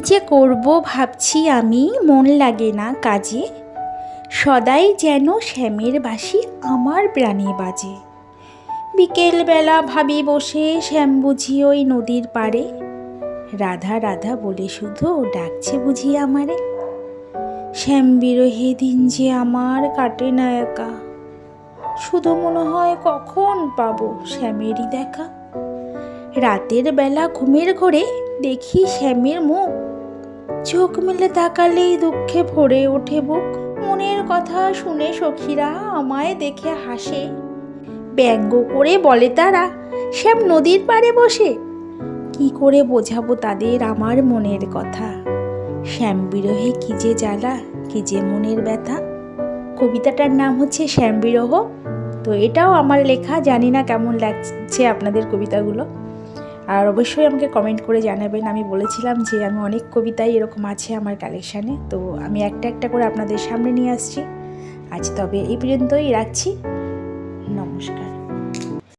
যে করব ভাবছি আমি, মন লাগে না কাজে। সদাই যেন শ্যামের বাসি আমার প্রাণে বাজে। বিকেলবেলা ভাবি বসে, শ্যাম বুঝি ওই নদীর পাড়ে। রাধা রাধা বলে শুধু ডাকছে বুঝি আমারে। শ্যাম বিরহে দিন যে আমার কাটে না একা। শুধু মনে হয় কখন পাবো শ্যামেরই দেখা। রাতের বেলা ঘুমের ঘরে দেখি শ্যামের মুখ চোখ মেলে তাকালেই দুঃখে ভরে ওঠে বুক। মনের কথা শুনে সখীরা আমায় দেখে হাসে। ব্যঙ্গ করে বলে তারা, শ্যাম নদীর পাড়ে বসে। কি করে বোঝাবো তাদের আমার মনের কথা? শ্যাম বিরহে কি যে জ্বালা, কি যে মনের ব্যথা। কবিতাটার নাম হচ্ছে শ্যাম বিরহ। তো এটাও আমার লেখা, জানি না কেমন লাগছে আপনাদের কবিতাগুলো। আর অবশ্যই আমাকে কমেন্ট করে জানাবেন। আমি বলেছিলাম যে আমি অনেক কবিতাই এরকম আছে আমার কালেকশানে তো আমি একটা একটা করে আপনাদের সামনে নিয়ে আসছি। আজ তবে এই পর্যন্তই রাখছি। নমস্কার।